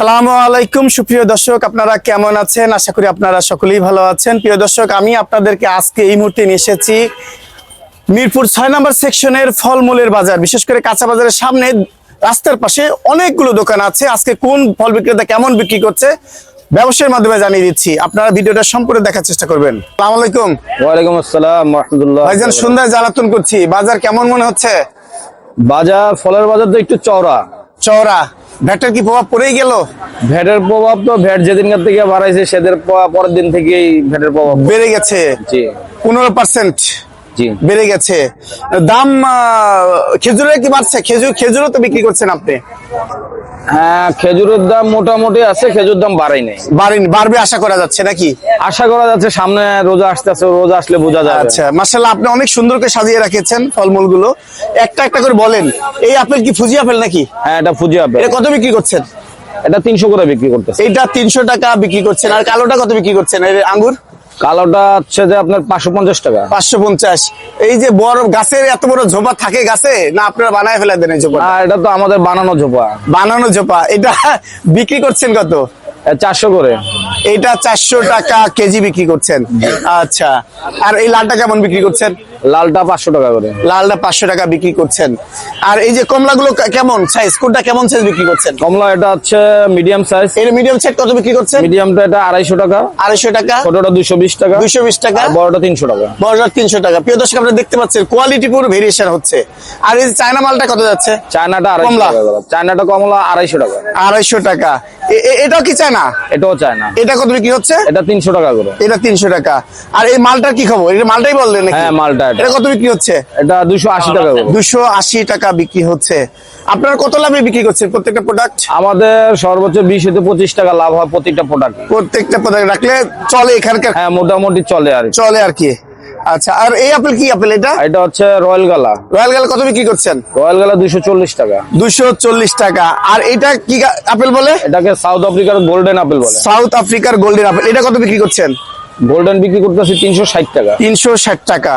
আসসালামু আলাইকুম। সুপ্রিয় দর্শক আপনারা কেমন আছেন? আশা করি আপনারা সকলেই ভালো আছেন। প্রিয় দর্শক আমি আপনাদেরকে আজকে এই মুহূর্তে নিয়ে এসেছি মিরপুর ছয় নম্বর সেকশনের ফলমূলের বাজার। বিশেষ করে কাঁচা বাজারের সামনে রাস্তার পাশে অনেকগুলো দোকান আছে। আজকে কোন ফল বিক্রেতা কেমন বিক্রি করছে ব্যবসায়ের মাধ্যমে জানিয়ে দিচ্ছি। আপনারা ভিডিওটা সম্পূর্ণ দেখার চেষ্টা করবেন। আসসালামু আলাইকুম। ওয়ালাইকুম আসসালাম রহমতুল্লাহ। ভাইজান সন্ধ্যায় জ্বালাতন করছি। বাজার কেমন মনে হচ্ছে? বাজার ফলের বাজার তো একটু চওড়া। চওড়া। ভ্যাটের কি প্রভাব পড়েই গেল? ভ্যাটের প্রভাব তো ভ্যাট যেদিনকার থেকে বাড়াইছে সেদের পরের দিন থেকেই ভ্যাটের প্রভাব বেড়ে গেছে। জি। পনেরো পার্সেন্ট বেড়ে গেছে। দাম খেজুরের কি বাড়ছে? খেজুর খেজুরও তো বিক্রি করছেন আপনি? হ্যাঁ খেজুরের দাম মোটামুটি আছে খেজুর দাম বাড়াই নাই। বাড়েনি বাড়বে আশা করা যাচ্ছে নাকি? আশা করা যাচ্ছে সামনে রোজা আসতেছে রোজা আসলে বোঝা যাবে। আচ্ছা মার্শাল্লাহ আপনি অনেক সুন্দর করে সাজিয়ে রেখেছেন ফলমূলগুলো একটা একটা করে বলেন এই আপেল কি ফুজি আপেল নাকি? হ্যাঁ এটা ফুজি আপেল। এটা কত বিক্রি করছেন? এটা তিনশো করে বিক্রি করতেছে। এইটা তিনশো টাকা বিক্রি করছেন আর কালোটা কত বিক্রি করছেন? এই আঙ্গুর? কালোটা হচ্ছে যে আপনার পাঁচশো পঞ্চাশ টাকা। পাঁচশো পঞ্চাশ। এই যে বড় গাছের এত বড় ঝোপা থাকে গাছে? না আপনারা বানায় ফেলে দেন এই ঝোপা এটা তো আমাদের বানানো ঝোপা। বানানো ঝোপা। এটা বিক্রি করছেন কত? চারশো করে। এইটা চারশো টাকা কেজি বিক্রি করছেন। আচ্ছা। আর এই লালটা কেমন বিক্রি করছেন? লালটা পাঁচশো টাকা করে। লালটা পাঁচশো টাকা বিক্রি করছেন। আর এই যে কমলাগুলো কে- কেমন সাইজ কোনটা কেমন সাইজ বিক্রি করছেন? কমলা এটা হচ্ছে মিডিয়াম সাইজ এর মিডিয়াম সাইজ কত বিক্রি করছেন? মিডিয়ামটা এটা আড়াইশো টাকা। আড়াইশো টাকা। ছোটটা দুইশো বিশ টাকা। দুইশো বিশ টাকা। আর বড়টা তিনশো টাকা। বড়টা তিনশো টাকা। প্রিয় দর্শক আপনারা দেখতে পাচ্ছেন কোয়ালিটি পুরো ভেরিয়েশন হচ্ছে। আর এই চায়না মালটা কত যাচ্ছে? চায়নাটা কমলা। চায়নাটা কমলা আড়াইশো টাকা। আড়াইশো টাকা। এটাও কি চায়না? এটাও চায়না। এটা কত বিক্রি হচ্ছে? এটা তিনশো টাকা করে। এটা তিনশো টাকা। আর এই মালটার কি খবর? এটা মালটাই বললেন হ্যাঁ, মালটা এটা। কত বিক্রি হচ্ছে? এটা দুশো আশি টাকা। করে দুশো আশি টাকা বিক্রি হচ্ছে। আপনারা কত লাভে বিক্রি করছেন প্রত্যেকটা প্রোডাক্ট আমাদের সর্বোচ্চ বিশ হতে পঁচিশ টাকা লাভ হয় প্রত্যেকটা প্রোডাক্ট প্রত্যেকটা প্রোডাক্ট রাখলে চলে এখানকার হ্যাঁ মোটামুটি চলে আর চলে আর কি। আচ্ছা আর এই আপেল কি আপেল এটা? এটা হচ্ছে রয়্যাল গালা। রয়্যাল গালা কত বিক্রি করছেন? রয়্যাল গালা দুশো চল্লিশ টাকা। দুশো চল্লিশ টাকা। আর এটা কি আপেল বলে? এটাকে সাউথ আফ্রিকার গোল্ডেন আপেল বলে। সাউথ আফ্রিকার গোল্ডেন আপেল। এটা কত বিক্রি করছেন? গোল্ডেন বিক্রি করতেছি তিনশো ষাট টাকা। তিনশো ষাট টাকা।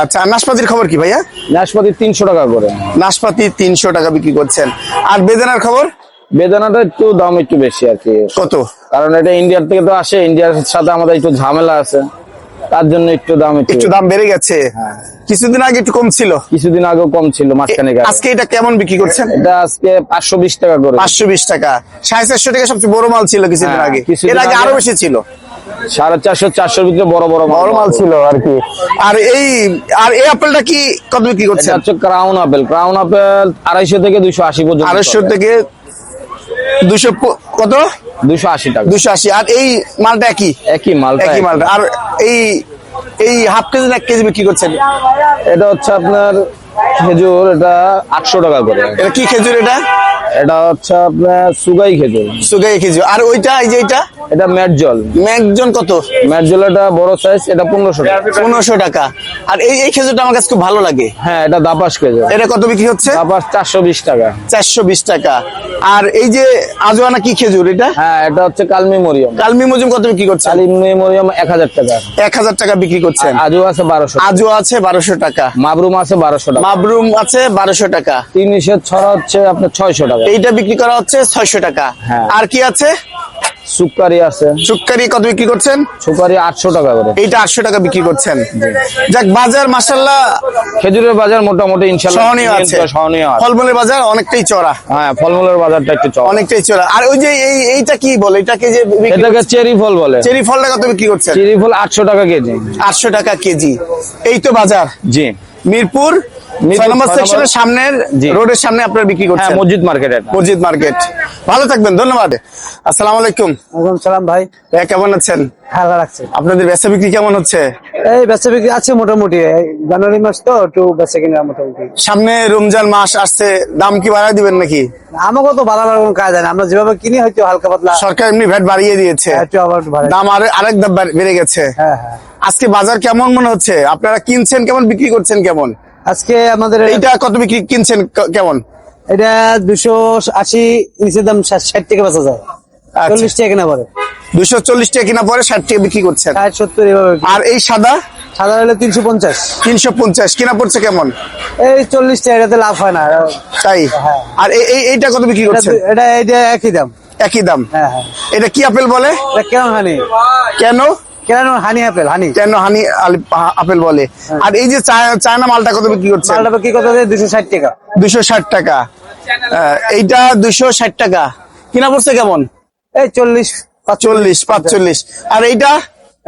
আচ্ছা আর নাশপাতির খবর কি ভাইয়া? নাশপাতি তিনশো টাকা করে। নাশপাতি তিনশো টাকা বিক্রি করছেন। আর বেদানার খবর? বেদানাটা একটু দাম একটু বেশি আর কি। কত? কারণ এটা ইন্ডিয়ার থেকে তো আসে ইন্ডিয়ার সাথে আমাদের একটু ঝামেলা আছে। তার জন্য একটু দাম একটু দাম বেড়ে গেছে। হ্যাঁ। কিছুদিন আগে একটু কম ছিল। কিছুদিন আগেও কম ছিল মাঝখানে আজকে এটা কেমন বিক্রি করছেন? এটা আজকে পাঁচশো বিশ টাকা করে। পাঁচশো বিশ টাকা। সাড়ে চারশো টাকা সবচেয়ে বড় মাল ছিল কিছুদিন হ্যাঁ, আগে। এর আগে আগে- আরও বেশি ছিল। সাড়ে চারশো চারশোর ভিতরে বড় বড় বড় মাল ছিল আর কি। আর এই আর এই আপেলটা কি কত বিক্রি হচ্ছে ক্রাউন আপেল ক্রাউন আপেল আড়াইশো থেকে দুইশো আশি পর্যন্ত আড়াইশো থেকে দুশো কত? দুশো আশি টাকা। দুশো আশি। আর এই মালটা একই? একই মালটা একই। মালটা। আর এই এই হাফ কেজি না এক কেজি বিক্রি করছেন? এটা হচ্ছে আপনার খেজুর এটা আটশো টাকা করে। এটা কি খেজুর এটা? এটা হচ্ছে আপনার সুগাই খেজুর। সুগাই খেজুর। আর ওইটা এই যে এটা? এটা ম্যাট জল। কত? ম্যাট জল এটা বড় সাইজ এটা পনেরোশো টাকা। পনেরোশো টাকা। আর এই এই খেজুরটা আমার কাছে খুব ভালো লাগে। হ্যাঁ এটা দাপাস খেজুর। এটা কত বিক্রি হচ্ছে? দাপাস চারশো বিশ টাকা। চারশো বিশ টাকা। আর এই যে আজওয়ানা কি খেজুর এটা? হ্যাঁ এটা হচ্ছে কালমি মরিয়ম। কালমি মজুম কত বিক্রি করছেন কালমি মরিয়ম এক হাজার টাকা। এক হাজার টাকা বিক্রি করছেন। আজু আছে বারোশো আজও আছে বারোশো টাকা। মাবরুম আছে বারোশো টাকা। মাবরুম আছে বারোশো টাকা। তিন ছড়া হচ্ছে আপনার ছয়শো টাকা। এইটা বিক্রি করা হচ্ছে ছয়শো টাকা। হ্যাঁ। আর কি আছে? সুকারি আছে। সুক্কারি কত বিক্রি করছেন? সুপারি আটশো টাকা করে। এইটা আটশো টাকা বিক্রি করছেন। যাক বাজার মাসাল্লাহ খেজুরের বাজার মোটামুটি ইনশাল্লাহ সহনীয় আছে। সহনীয় ফলমূলের বাজার অনেকটাই চড়া হ্যাঁ ফলমূলের বাজারটা একটু চড়া অনেকটাই চড়া আর ওই যে এই এইটা কি বলে? এটাকে যে এটাকে চেরি ফল বলে। চেরি ফলটা কত বিক্রি করছেন? চেরি ফল আটশো টাকা কেজি। আটশো টাকা কেজি। এই তো বাজার। জি। মিরপুর ছয় নম্বর সেকশনের সামনের রোডের সামনে আপনারা বিক্রি হ্যাঁ করছেন মসজিদ মার্কেট মসজিদ মার্কেট ভালো থাকবেন ধন্যবাদ। আসসালামু আলাইকুম। ওয়ালাইকুম সালাম ভাই। ভাইয়া কেমন আছেন? ভালো লাগছে আপনাদের বেচা বিক্রি কেমন হচ্ছে? এই বেচা বিক্রি আছে মোটামুটি। জানুয়ারি মাস তো একটু বেচা কিনা মোটামুটি। সামনে রমজান মাস আসছে দাম কি বাড়ায় দিবেন নাকি? আমাকেও তো ভালো কোনো কাজ হয় না আমরা যেভাবে কিনি হয়তো হালকা পাতলা সরকার এমনি ভ্যাট বাড়িয়ে দিয়েছে। বাড়াই। দাম আরে আরেক দাম বেড়ে গেছে। হ্যাঁ হ্যাঁ। আজকে বাজার কেমন মনে হচ্ছে? আপনারা কিনছেন কেমন বিক্রি করছেন কেমন? আজকে আমাদের এইটা কত বিক্রি কিনছেন? কেমন? এটা দুশো আশি নিচের দাম ষাট টাকা বেচা যায়। আচ্ছা। চল্লিশ টাকা কেনা পরে দুশো চল্লিশ টাকা কিনা পরে ষাট টাকা বিক্রি করছেন। ষাট সত্তর এভাবে আর এই সাদা? সাদা হলে তিনশো পঞ্চাশ। তিনশো পঞ্চাশ। কিনা পড়ছে কেমন? এই চল্লিশ টাকা এটাতে লাভ হয় না। তাই? হ্যাঁ। আর এই এই- এইটা কত বিক্রি এটা করছেন? এটা এটা একই দাম। একই দাম। হ্যাঁ হ্যাঁ। এটা কি আপেল বলে? এটা কেন হানি কেন? কেন হানি আপেল হানি? কেন হানি আপেল বলে? আর এই যে চায়না মালটা কত বিক্রি করছে মালটা কি কত দুশো ষাট টাকা। দুশো ষাট টাকা। আহ, এইটা দুশো ষাট টাকা। কিনা পড়ছে কেমন? এই চল্লিশ চল্লিশ পাঁচচল্লিশ। আর এইটা?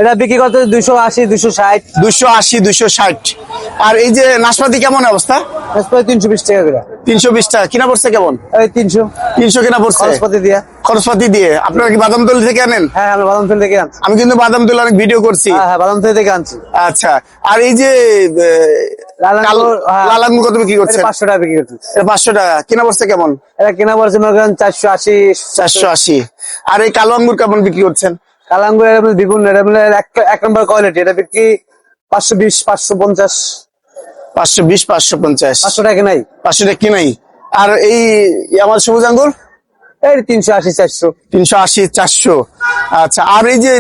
এটা বিক্রি করতে দুশো আশি দুশো ষাট। দুশো আশি দুশো ষাট। আর এই যে নাশপাতি কেমন অবস্থা? নাশপাতি তিনশো বিশ টাকা করে। তিনশো বিশ টাকা। কিনা পড়ছে কেমন? এই তিনশো। তিনশো কিনা পড়ছে? খরচপাতি দিয়া। খরচপাতি দিয়ে। আপনারা কি বাদাম তলি থেকে আনেন? হ্যাঁ আমি বাদাম তেল থেকে আনছি। আমি কিন্তু বাদাম তলি অনেক ভিডিও করছি। হ্যাঁ হ্যাঁ বাদাম তেল থেকে আনছি। আচ্ছা। আর এই যে লাল আঙ্গুর, হ্যাঁ। কত বিক্রি করছেন? পাঁচশো টাকা বিক্রি করতেছি এটা পাঁচশো টাকা। কিনা পড়ছে কেমন? এটা কেনা পড়ছে মনে করেন চারশো আশি চারশো আশি। আর এই কালো আঙ্গুর কেমন বিক্রি করছেন? কালাঙ্গুর এর মধ্যে বিভিন্ন এক- নম্বর কোয়ালিটি এটা বিক্রি পাঁচশো বিশ পাঁচশো পঞ্চাশ। পাঁচশো বিশ পাঁচশো পঞ্চাশ। পাঁচশো টাকা নাই। পাঁচশো টাকা কিনাই আর এই আমার সবুজ আঙ্গুর? এই তিনশো আশি চারশো। তিনশো আশি চারশো। আচ্ছা আর এই যে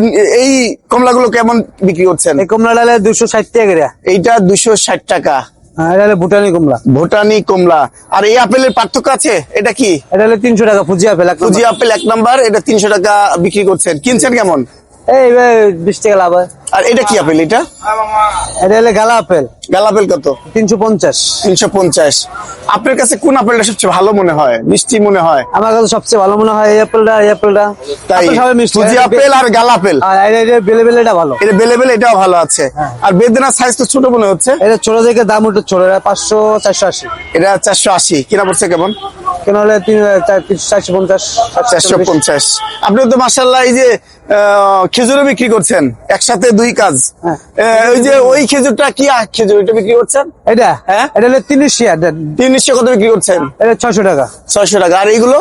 এই কমলাগুলো কেমন বিক্রি করছেন? এই কমলা ডালে দুশো ষাট টাকা এইটা দুশো ষাট টাকা। ভুটানি কমলা ভুটানি কমলা আর এই আপেলের পার্থক্য আছে? এটা কি? এটা হলো তিনশো টাকা ফুজি আপেল ফুজি আপেল এক নাম্বার এটা তিনশো টাকা বিক্রি করছেন। কিনছেন কেমন? এই বিশ টাকা লাভ হয়। আর এটা কি আপেল এটা? এটা হলো গালা আপেল। গাল আপেল কত? তিনশো পঞ্চাশ। তিনশো পঞ্চাশ। আপনার কাছে কোন আপেলটা সবচেয়ে ভালো মনে হয়? মিষ্টি মনে হয়? আমার কাছে সবচেয়ে ভালো মনে হয় এই আপেলটা এই আপেলটা। তাই? সবাই মিষ্টি ফুজি আপেল আর গাল আপেল। এটা- এটা বেলে বেলে এটা ভালো। এটা বেলেবেল এটাও ভালো আছে। আর বেদনার সাইজ তো ছোট মনে হচ্ছে? এটা ছোট থেকে দাম একটু ছোট এটা পাঁচশো চারশো আশি। এটা চারশো আশি। কিনা পড়ছে কেমন? কেন হলে তিন চারশো পঞ্চাশ চারশো পঞ্চাশ। আপনি তো মাসাল্লাহ এই যে খেজুরও বিক্রি করছেন একসাথে দুই কাজ। হ্যাঁ। ওই যে ওই খেজুরটা কি খেজুর এটা বিক্রি করছেন? এটা? হ্যাঁ? এটা হলো এটা তিনশো কত বিক্রি করছেন? এটা ছয়শো টাকা। ছয়শো টাকা। আর এইগুলো?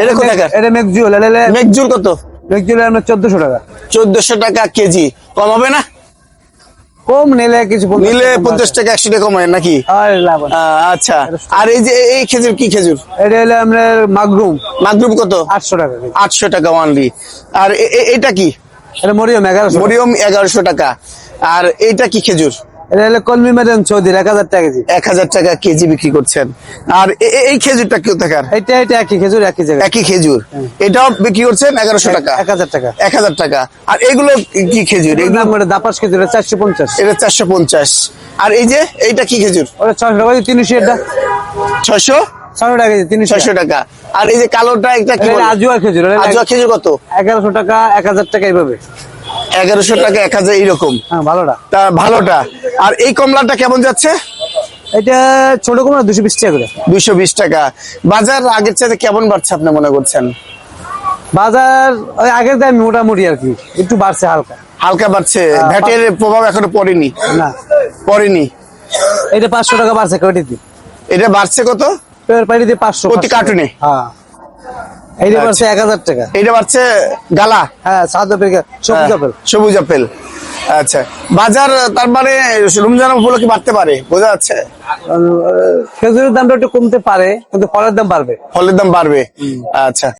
এটা এটা মেঘজুল। এটা হলে মেঘজুর কত? মেঘজুল আমরা চোদ্দশো টাকা। চোদ্দশো টাকা কেজি। কম হবে না? কম নিলে কিছু নিলে পঞ্চাশ টাকা একশো টাকা কমায় নাকি? আচ্ছা। আর এই যে এই খেজুর কি খেজুর? এটা হলো আমরা মাগরুম মাগরুম কত? আটশো টাকা আটশো টাকা ওয়ানলি আর এটা কি? এটা মরিয়ম এগারোশো মরিয়ম এগারোশো টাকা। আর এইটা কি খেজুর? এটা হলো কলমি ম্যাডাম চৌধুরী এক হাজার টাকা কেজি। এক হাজার টাকা কেজি বিক্রি করছেন। আর এ- এ- এই খেজুরটা কেউ থাকার এটা এটা একই খেজুর একই জায়গায়। একই খেজুর। এটাও বিক্রি করছেন এগারোশো টাকা? এক হাজার টাকা। এক হাজার টাকা। আর এগুলো কি খেজুর? এগুলো এগুলো দাপাস খেজুর চারশো পঞ্চাশ। এটা চারশো পঞ্চাশ। আর এই যে এইটা কি খেজুর? ওটা ছয়শো টাকা তিনশো এটা। ছয়শো? ছয়শো টাকা কেজি তিনশো ছয়শো টাকা। আর এই যে কালোটা? আজুয়া খেজুর আজুয়া খেজুর কত? এগারোশো টাকা এক হাজার টাকা এইভাবে। এগারোশো টাকা এক হাজার এইরকম। হ্যাঁ ভালোটা। তা ভালোটা। আর এই কমলাটা কেমন যাচ্ছে? এটা ছোট কমলা দুশো বিশ টাকা করে। দুইশো বিশ টাকা। বাজার আগের চাইতে কেমন বাড়ছে আপনি মনে করছেন? বাজার ওই আগের দাম মোটামুটি আর কি একটু বাড়ছে হালকা। হালকা বাড়ছে। ভ্যাটের প্রভাব এখনও পড়েনি? না। পড়েনি? এটা পাঁচশো টাকা বাড়ছে কয়টিতে এটা বাড়ছে কত? পাঁচশো প্রতি কার্টুনে? হ্যাঁ। এইটা আচ্ছা। এক হাজার টাকা। এইটা বাড়ছে গালা? হ্যাঁ সাত আপেল সবুজ হ্যাঁ, আপেল। সবুজ আপেল। আচ্ছা বাজার তার মানে রমজান উপলক্ষে বাড়তে পারে বোঝা যাচ্ছে? খেজুরের দামটা একটু কমতে পারে কিন্তু ফলের দাম বাড়বে। ফলের দাম বাড়বে। আচ্ছা।